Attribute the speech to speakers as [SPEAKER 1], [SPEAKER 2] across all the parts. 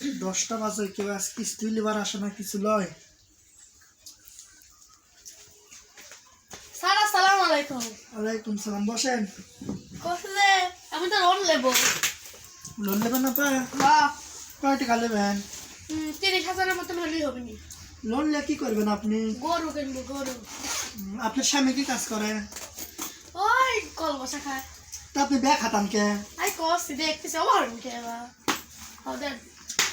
[SPEAKER 1] দশটা বাজে কেউ আজ কিস্তি লিবার আসে না কিছু লয়?
[SPEAKER 2] স্যার আসসালামু আলাইকুম।
[SPEAKER 1] ওয়ালাইকুম সালাম বসেন।
[SPEAKER 2] আমি তো লোন নেব।
[SPEAKER 1] লোন নেবেন না পা? কয় টাকা নেবেন?
[SPEAKER 2] তিরিশ হাজারের মতন হলেই হবে নি।
[SPEAKER 1] লোন নিয়ে কি করবেন আপনি?
[SPEAKER 2] গরু কিনবো গরু।
[SPEAKER 1] উম, আপনার স্বামী কি কাজ করে?
[SPEAKER 2] ওই কল বসা খায়।
[SPEAKER 1] তা আপনি ব্যাগ হাতান কে?
[SPEAKER 2] আই কষি দেখতেছি আমার মুখে এবার। ওদের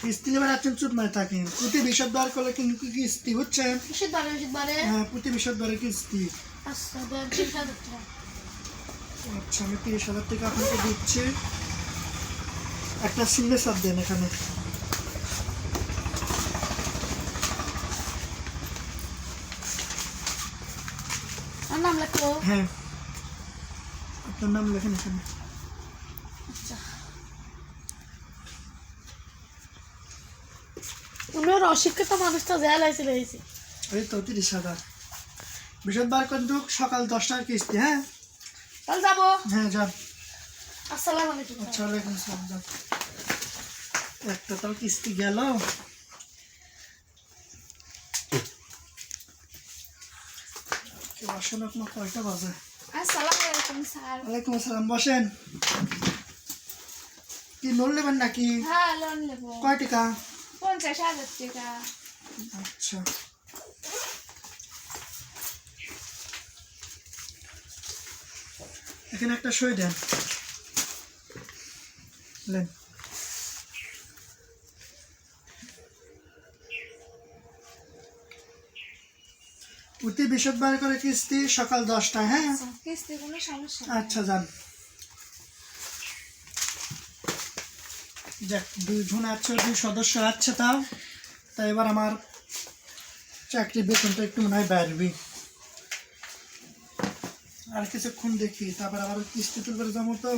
[SPEAKER 1] কিস্তি লিবার একজন চুপ মারে থাকেন প্রতি বৃহস্পতিবার করলে কিন্তু স্ত্রী হচ্ছে?
[SPEAKER 2] কিসের বারে বারে।
[SPEAKER 1] হ্যাঁ প্রতি বৃহস্পতিবারে
[SPEAKER 2] আচ্ছা দেন হাজার টাকা
[SPEAKER 1] আচ্ছা আমি তিরিশ হাজার টাকা আপনাকে দিচ্ছি। একটা সিগনেচার দেন এখানে।
[SPEAKER 2] আর নাম লেখো।
[SPEAKER 1] হ্যাঁ। আপনার নাম লেখেন এখানে।
[SPEAKER 2] উনার অশিক্ষিত মানুষটা জেল আইছিল হয়েছে
[SPEAKER 1] এই তো তিরিশ হাজার। বৃহস্পতিবার কিন্তু সকাল দশটার কিস্তি হ্যাঁ?
[SPEAKER 2] তাহলে যাব।
[SPEAKER 1] হ্যাঁ যান
[SPEAKER 2] আসসালামু আলাইকুম।
[SPEAKER 1] আচ্ছা ওয়ালাইকুম আসসালাম যান একটা তাও কিস্তি গেল। কেউ আপনার কয়টা বাজে?
[SPEAKER 2] আসসালামু আলাইকুম স্যার।
[SPEAKER 1] ওয়ালাইকুম আসসালাম বসেন। কি লোন নেবেন নাকি?
[SPEAKER 2] হ্যাঁ লোন নেব।
[SPEAKER 1] কয় টাকা?
[SPEAKER 2] পঞ্চাশ হাজার টাকা।
[SPEAKER 1] আচ্ছা। এখানে একটা সই দেন। লেন। প্রতি বৃহস্পতিবার করে কিস্তি সকাল দশটা হ্যাঁ?
[SPEAKER 2] কিস্তি কোনো সমস্যা
[SPEAKER 1] আচ্ছা যান। যাক দুইজন আছে দুই সদস্য আছে তাও। তাই এবার আমার চাকরি বেতনটা একটু মনে হয় বাড়বি। আর কিছুক্ষণ দেখি তারপর আবার কিস্তি তুলবার যাব তো।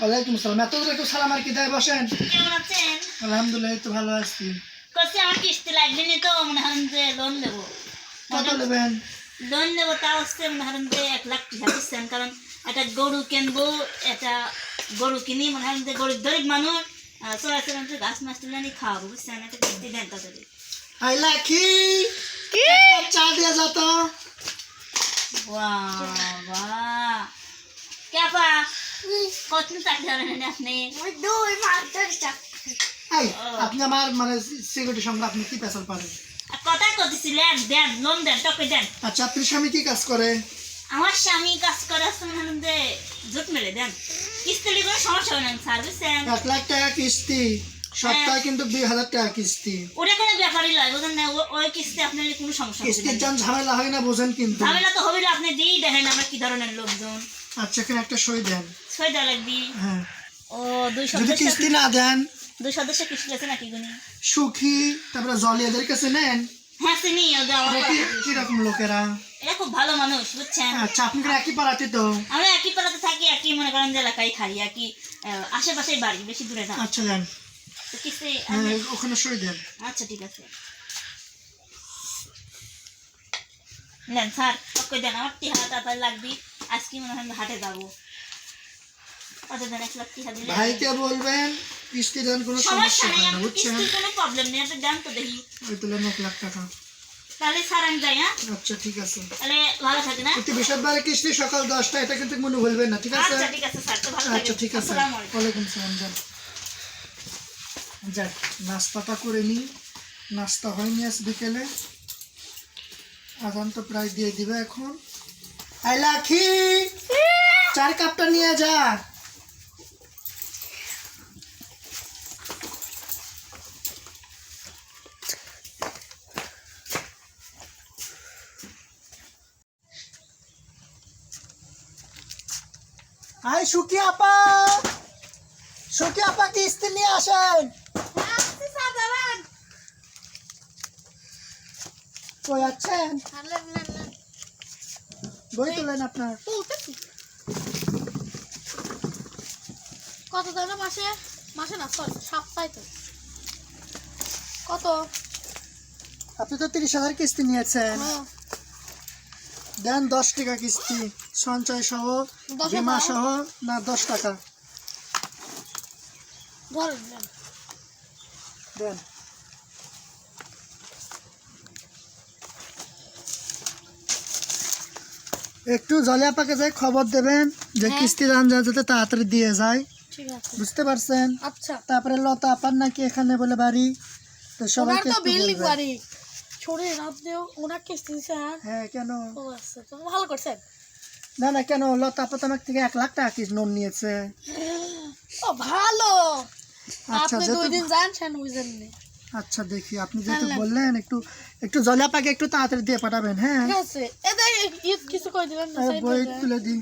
[SPEAKER 1] ওয়ালাইকুম সালাম এত একটু সালাম আর কি দেয় বসেন?
[SPEAKER 3] কেমন আছেন
[SPEAKER 1] আলহামদুলিল্লাহ তো ভালো আছি।
[SPEAKER 3] করছি আমার কিস্তি লাগবে না তো মনে হলেন যে লোন নেব।
[SPEAKER 1] কত নেবেন?
[SPEAKER 3] লোন নেব তা হচ্ছে মনে হলেন যে এক লাখ টাকা দিচ্ছেন কারণ একটা গরু কিনবো একটা গরু কিনি মনে হলেন যে গরিব গরিব মানুষ চলাচল গাছ মাছ তুলে আনি খাওয়াবো বুঝছেন? একটা কিস্তি দেন তাদের
[SPEAKER 1] আই লাখি চা দিয়ে যা তো।
[SPEAKER 3] বাবা কেপা কত চাকরি হলেন আপনি?
[SPEAKER 2] দুই মাস ধরে
[SPEAKER 1] আপনি আমার মানে সিকিউরিটি সঙ্গে আপনি কি পেশাল পারেন?
[SPEAKER 3] কথা কতেছিলেন দেন লোন দেন টপে দেন।
[SPEAKER 1] আচ্ছা আপনার স্বামী কি কাজ করে?
[SPEAKER 3] আমার স্বামী কাজ করে যে জুট মেরে দেন। কিস্তি নিয়ে কোনো সমস্যা হয় না বুঝছেন
[SPEAKER 1] এক লাখ টাকা কিস্তি সপ্তাহে কিন্তু দুই হাজার টাকা কিস্তি।
[SPEAKER 3] ওটা কোনো ব্যাপারই লয় বুঝলেন না ওই কিস্তি আপনার কোনো সমস্যা
[SPEAKER 1] কিস্তির যান ঝামেলা হয় না বোঝেন কিন্তু।
[SPEAKER 3] ঝামেলা তো হবে না, আপনি দিয়েই দেখেন আমরা কি ধরনের লোকজন।
[SPEAKER 1] আচ্ছা এখানে একটা সই দেন।
[SPEAKER 3] ছয় দেওয়া লাগবি।
[SPEAKER 1] হ্যাঁ।
[SPEAKER 3] ও দুই
[SPEAKER 1] যদি কিস্তি না দেন
[SPEAKER 3] দুই সদস্য কিস্তি আছে নাকি গুনি
[SPEAKER 1] সুখী তারপরে জলি এদের কাছে নেন।
[SPEAKER 3] হ্যাঁ চিনি ওদের আমার
[SPEAKER 1] কি- কীরকম লোকেরা?
[SPEAKER 3] এরা খুব ভালো মানুষ বুঝছেন?
[SPEAKER 1] আচ্ছা আপনাদের একই পাড়াতে তো?
[SPEAKER 3] আমরা একই পাড়াতে থাকি একই মনে করেন যে এলাকায় খাই একই আশেপাশে বাড়ি বেশি দূরে না।
[SPEAKER 1] আচ্ছা হ্যাঁ ওখানে দেন
[SPEAKER 3] আচ্ছা ঠিক আছে। নেন স্যার ওকে দেন আমার টিহা তাড়াতাড়ি লাগবি আজকে মনে হয় হাটে যাব কত দেন এক লাখ টিহা দিলে
[SPEAKER 1] ভাইকে বলবেন কিস্তি দেন কোনো
[SPEAKER 3] সমস্যা
[SPEAKER 1] হয় না বুঝছেন?
[SPEAKER 3] কোনো প্রবলেম নেই আপনি দেন তো দেখি।
[SPEAKER 1] ওই এক লাখ টাকা।
[SPEAKER 3] তাহলে আমি যাই হ্যাঁ?
[SPEAKER 1] আচ্ছা ঠিক আছে।
[SPEAKER 3] তাহলে ভালো থাকে না
[SPEAKER 1] প্রতি বৃহস্পতিবারে কিস্তি সকাল এটা কিন্তু মনে ভুলবেন না ঠিক আছে?
[SPEAKER 3] আচ্ছা ঠিক আছে স্যার তো ভালো
[SPEAKER 1] আচ্ছা ঠিক আছে।
[SPEAKER 3] আসসালামু আলাইকুম।
[SPEAKER 1] ওয়ালাইকুম সালাম যান। যাক নাস্তাটা করে নিই। নাস্তা হয়নি আজ বিকেলে। আজান তো প্রায় দিয়ে দিবে এখন। আই লাখি চার কাপটা নিয়ে যা। আই সুখী আপা। সুখী আপা কিস্তি নিয়ে আসেন। কই আছেন? বই তোলেন আপনার।
[SPEAKER 2] কত দাম মাসে? মাসে না সরি সপ্তাহে তো। কত?
[SPEAKER 1] আপনি তো তিরিশ হাজার কিস্তি নিয়েছেন।
[SPEAKER 2] হ্যাঁ।
[SPEAKER 1] দেন দশ টাকা কিস্তি। সঞ্চয় সহ বিমা সহ না দশ টাকা। দেন। একটু জলিয়াপাকে যাই খবর দেবেন যে
[SPEAKER 2] হ্যাঁ।
[SPEAKER 1] কিস্তির আনজা যাতে তাড়াতাড়ি দিয়ে যায়। বুঝতে পারছেন?
[SPEAKER 2] আচ্ছা।
[SPEAKER 1] তারপরে লতা আপার নাকি এখানে বলে বাড়ি? তো সবাইকে
[SPEAKER 2] তো
[SPEAKER 1] একটু
[SPEAKER 2] বিল্ডিং
[SPEAKER 1] বলবেন।
[SPEAKER 2] বাড়ি। শোনেন আপনিও ওনার কিস্তি দিচ্ছেন
[SPEAKER 1] হ্যাঁ? কেন?
[SPEAKER 2] আচ্ছা ভালো করছেন।
[SPEAKER 1] না না কেন? লতা আপা তো থেকে এক লাখ টাকা কি লোন নিয়েছে?
[SPEAKER 2] ও ভালো।
[SPEAKER 1] আচ্ছা
[SPEAKER 2] আপনি দুই দিন যান সেন বুঝেন নি।
[SPEAKER 1] আচ্ছা দেখি। আপনি যেহেতু বললেন একটু একটু জলিয়াপাকে একটু তাড়াতাড়ি দিয়ে পাঠাবেন হ্যাঁ?
[SPEAKER 2] ঠিক আছে। এদের ঈদ কিছু করে দিলেন? না
[SPEAKER 1] বই তুলে দিই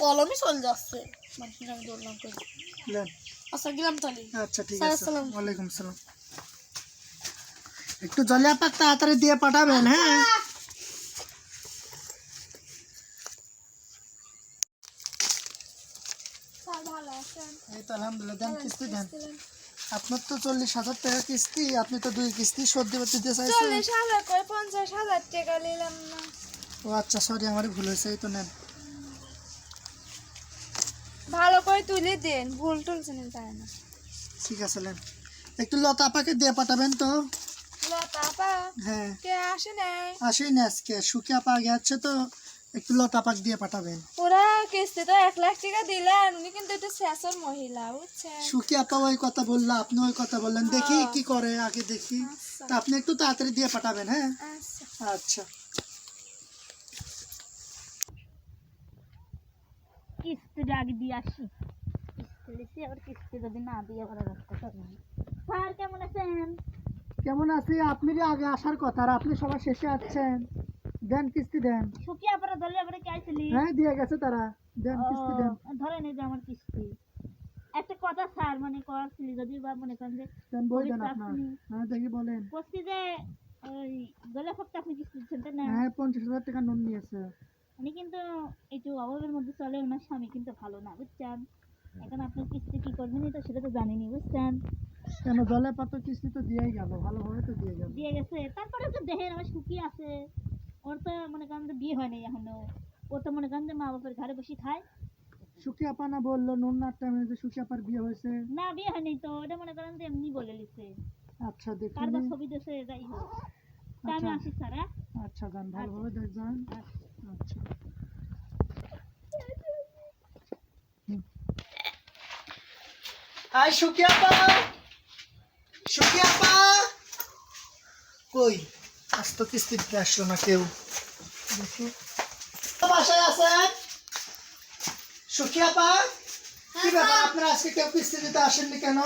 [SPEAKER 2] কলমই চলে যাচ্ছে। মানে আমি দৌড়লাম আচ্ছা গেলাম তাহলে।
[SPEAKER 1] আচ্ছা ঠিক আছে।
[SPEAKER 2] আসসালাম।
[SPEAKER 1] ওয়ালাইকুম সালাম। একটু জলিয়া পাক তাড়াতাড়ি দিয়ে পাঠাবেন হ্যাঁ
[SPEAKER 2] স্যার ভালো আছেন
[SPEAKER 1] এই তো আলহামদুলিল্লাহ দেন কিস্তি দেন। আপনার তো চল্লিশ হাজার টাকা কিস্তি আপনি তো দুই কিস্তি শোধ দিতে দিতে চাইছেন।
[SPEAKER 4] চল্লিশ হাজার করে পঞ্চাশ হাজার টাকা নিলাম না।
[SPEAKER 1] ও আচ্ছা সরি আমারই ভুল হয়েছে এই তো নেন।
[SPEAKER 4] ভালো করে তুলে দেন ভুল টুলছেন তাই না।
[SPEAKER 1] ঠিক আছে নেন। একটু লতা আপাকে দিয়ে পাঠাবেন তো।
[SPEAKER 4] লতা আপা
[SPEAKER 1] হ্যাঁ।
[SPEAKER 4] কে আসে নাই?
[SPEAKER 1] আসেই না আজকে শুকিয়া পা গেছে তো। একটু লতা পাক দিয়ে পাঠাবেন।
[SPEAKER 4] ওরা কিস্তি তো এক লাখ টাকা দিলেন উনি কিন্তু একটু শেষের মহিলা বুঝছেন?
[SPEAKER 1] সুখী আপা ওই কথা বলল আপনি ওই কথা বললেন। দেখি কি করে আগে দেখি। তা আপনি একটু তাড়াতাড়ি দিয়ে পাঠাবেন হ্যাঁ?
[SPEAKER 4] আচ্ছা।
[SPEAKER 1] আচ্ছা।
[SPEAKER 3] কিস্তিটা আগে দিয়ে আসি। কিস্তি দিছি আবার কিস্তি যদি না দিয়ে আবার রাস্তা করবেন স্যার কেমন আছেন?
[SPEAKER 1] কেমন আছি? আপনি যে আগে আসার কথা আর আপনি সবার শেষে আসছেন। দেন কিস্তি দেন।
[SPEAKER 3] আপনারা দলে আবার কে আইছিলি?
[SPEAKER 1] হ্যাঁ দিয়ে গেছে তারা। দেন কিস্তি দেন।
[SPEAKER 3] ধরে নেই যে আমার কিস্তি। একটা কথা স্যার মানে করছিলি যদি বা মনে করেন যে
[SPEAKER 1] দেন বই দেন আপনার। হ্যাঁ দেখি বলেন।
[SPEAKER 3] যে ওই সপ্তাহে আপনি কিস্তি দিচ্ছেন তাই না?
[SPEAKER 1] হ্যাঁ পঞ্চাশ হাজার টাকা লোন নিয়েছে।
[SPEAKER 3] উনি কিন্তু একটু অভাবের মধ্যে চলে ওনার স্বামী কিন্তু ভালো না বুঝছেন? এখন আপনার কিস্তি কি করবেন তো সেটা তো জানিনি বুঝছেন?
[SPEAKER 1] কেন জলে পাতো কিস্তি তো দিয়েই গেল ভালোভাবে তো দিয়ে গেল।
[SPEAKER 3] দিয়ে গেছে। তারপরে তো দেহের আমার সুখী আছে। ওর তো মনে করেন যে বিয়ে হয়নি এখনও। ও তো মনে করেন যে মা বাপের ঘরে বসে খায়
[SPEAKER 1] সুখী আপা না বলল নুনার টাইমে যে সুখী আপার বিয়ে হয়েছে?
[SPEAKER 3] না বিয়ে হয়নি তো ওটা মনে করেন যে এমনি বলে লিছে।
[SPEAKER 1] আচ্ছা দেখুন।
[SPEAKER 3] কারবার ছবি দেশে যাই হোক। তা আমি
[SPEAKER 1] আচ্ছা।
[SPEAKER 3] আসি স্যার হ্যাঁ?
[SPEAKER 1] আচ্ছা যান ভালোভাবে দেখ যান আচ্ছা। আই সুখিয়া পা সুখিয়া পা কই? আজ তো কিস্তি দিতে আসলো না কেউ। দেখি। বাসায় আছেন? সুখিয়া পা কি ব্যাপার আপনারা আজকে কেউ কিস্তি দিতে আসেননি কেন?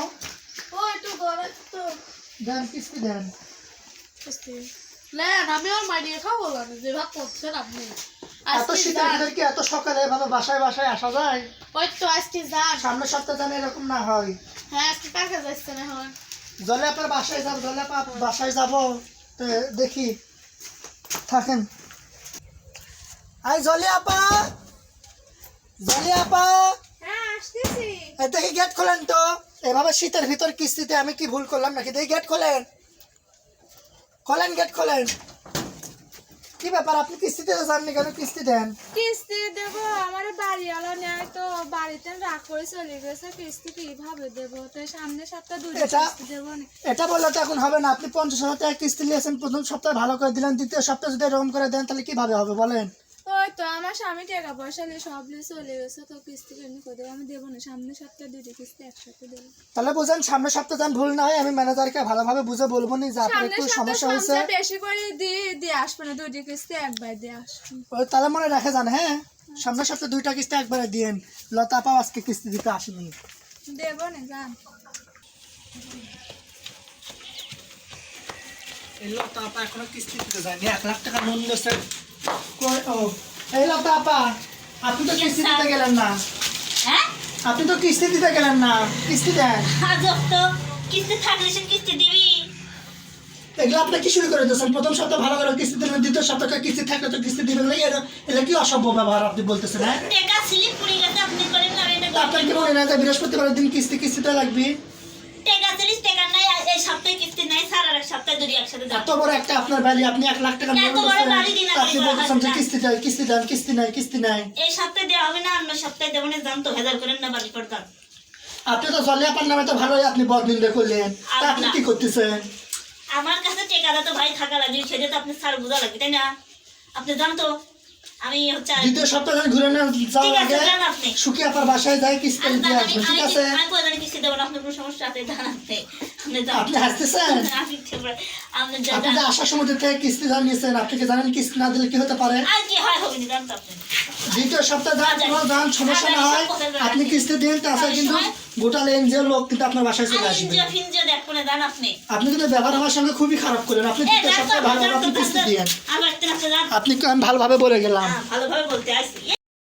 [SPEAKER 2] ও একটু ঘরে তো।
[SPEAKER 1] দেন কিস্তি দেন।
[SPEAKER 2] কিস্তি? নেন আমি আর মাইডিয়ে খাব না যে ভাগ করছেন আপনি।
[SPEAKER 1] এত শীতের কি এত সকালে এভাবে বাসায় বাসায় আসা যায়?
[SPEAKER 2] ওই তো আজকে যান।
[SPEAKER 1] সামনের সপ্তাহে যেন এরকম না হয়।
[SPEAKER 2] হ্যাঁ আজকে কার যাচ্ছেন এখন?
[SPEAKER 1] জলে আপনার বাসায় যাব জলে বাসায় যাব। দেখি। থাকেন। আই জলি আপা। জলি আপা।
[SPEAKER 4] হ্যাঁ
[SPEAKER 1] দেখি গেট খোলেন তো। এভাবে শীতের ভিতর কিস্তিতে আমি কি ভুল করলাম নাকি? দেখি গেট খোলেন। খোলেন গেট খোলেন। কি ব্যাপার? আপনি কিস্তিতে যাননি কেন? কিস্তি দেন।
[SPEAKER 4] কিস্তি দেব আমার বাড়িওয়ালা নেয় তো বাড়িতে রাগ করে চলে গেছে কিস্তি কীভাবে দেব? তো সামনে সপ্তাহ দুই
[SPEAKER 1] এটা-
[SPEAKER 4] কিস্তি দেবো না।
[SPEAKER 1] এটা বললে তো এখন হবে না। আপনি পঞ্চাশ হাজার টাকা কিস্তি নিয়েছেন প্রথম সপ্তাহে ভালো করে দিলেন দ্বিতীয় সপ্তাহে যদি এরকম করে দেন তাহলে কীভাবে হবে বলেন?
[SPEAKER 4] ওই তো আমার স্বামী টাকা পয়সা নিয়ে সব নিয়ে চলে গেছে তো কিস্তি কেমনি করে দেবো? আমি দেবো না সামনে সপ্তাহে দুটো কিস্তি একসাথে দেবো।
[SPEAKER 1] তাহলে বুঝেন সামনের সপ্তাহে যেন ভুল না হয় আমি ম্যানেজারকে ভালোভাবে বুঝে বলব নি যে আপনার একটু সমস্যা হয়েছে।
[SPEAKER 4] বেশি করে দিয়ে দিয়ে আসবে না দুটো কিস্তি একবার দিয়ে আসবে।
[SPEAKER 1] ওই তাহলে মনে রাখে যান হ্যাঁ? সামনের সপ্তাহে দুইটা কিস্তি একবারে দিয়েন। লতা পাও আজকে কিস্তি দিতে আসেনি।
[SPEAKER 4] দেবো না জান
[SPEAKER 1] এই লতা আপা এখনও কিস্তি দিতে যায়নি এক লাখ টাকা লোন নিয়েছে এই লতা আপা আপনি তো কিস্তি দিতে গেলেন না।
[SPEAKER 3] হ্যাঁ?
[SPEAKER 1] আপনি তো কিস্তি দিতে গেলেন না কিস্তি দেন।
[SPEAKER 3] আজব তো কিস্তি থাকলে সে কিস্তি দিবি।
[SPEAKER 1] এগুলো আপনি কি শুরু করে দিয়েছেন? প্রথম সপ্তাহে ভালো করে কিস্তি দ্বিতীয় সপ্তাহে কিস্তি থাকলে তো কিস্তি দিবেন না এটা কি অসভ্য ব্যবহার আপনি বলতেছেন হ্যাঁ?
[SPEAKER 3] টেকা স্লিপ পড়ে গেছে আপনি করেন না এটা
[SPEAKER 1] তা আপনার কি মনে না যে বৃহস্পতিবার দিন কিস্তি কিস্তিতে লাগবে?
[SPEAKER 3] টাকা আছে টাকা নাই এই সপ্তাহে কিস্তি নাই স্যার আর এক সপ্তাহে যদি একসাথে
[SPEAKER 1] এত বড় একটা আপনার বাড়ি আপনি এক লাখ টাকা
[SPEAKER 3] এত বড় বাড়ি দিন
[SPEAKER 1] আপনি
[SPEAKER 3] আপনি
[SPEAKER 1] বলছেন যে কিস্তি দেয় কিস্তি দেন কিস্তি নাই কিস্তি নাই।
[SPEAKER 3] এই সপ্তাহে দেওয়া হবে না অন্য সপ্তাহে দেবো না জানতো ভেজাল করেন না বাড়ি করতাম
[SPEAKER 1] আপনি তো চলে আপনার নামে তো ভালোই আপনি বদনিন্দা করলেন। আপনি কি করতেছেন?
[SPEAKER 3] আমার কাছে টেকাটা তো ভাই থাকা লাগে সেটা তো আপনি স্যার বোঝা লাগে তাই না? আপনি জানতো আমি হচ্ছে
[SPEAKER 1] দ্বিতীয় সপ্তাহে ঘুরে না যাওয়ার আগে। সুখী আপনার বাসায় যায় কিস্তি দিয়ে আসবেন ঠিক আছে?
[SPEAKER 3] আমি প্রধান কিস্তি দেবো না আপনার কোনো সমস্যা আছে? আপনি।
[SPEAKER 1] আপনি হাসতেছেন?
[SPEAKER 3] আপনি আপনি যে
[SPEAKER 1] আসার সময় থেকে কিস্তি জানিয়েছেন আপনি কি জানেন কিস্তি না দিলে কি হতে পারে?
[SPEAKER 3] আর কি হয় হবে না জানতো আপনি।
[SPEAKER 1] দ্বিতীয় সপ্তাহে যান
[SPEAKER 3] আচ্ছা।
[SPEAKER 1] কোনো যান সমস্যা না হয়। আপনি কিস্তি দিন তাছাড়া কিন্তু গোটা লেঞ্জের লোক কিন্তু আপনার বাসায় চলে আসবে।
[SPEAKER 3] আপনি।
[SPEAKER 1] আপনি কিন্তু ব্যবহার আমার সঙ্গে খুবই খারাপ করেন। আপনি ভালোভাবে
[SPEAKER 3] জানতো,
[SPEAKER 1] আপনি কিস্তি দিয়েন। আপনি আমি ভালোভাবে বলে গেলাম।
[SPEAKER 3] হ্যাঁ, ভালোভাবে বলতে আসছি।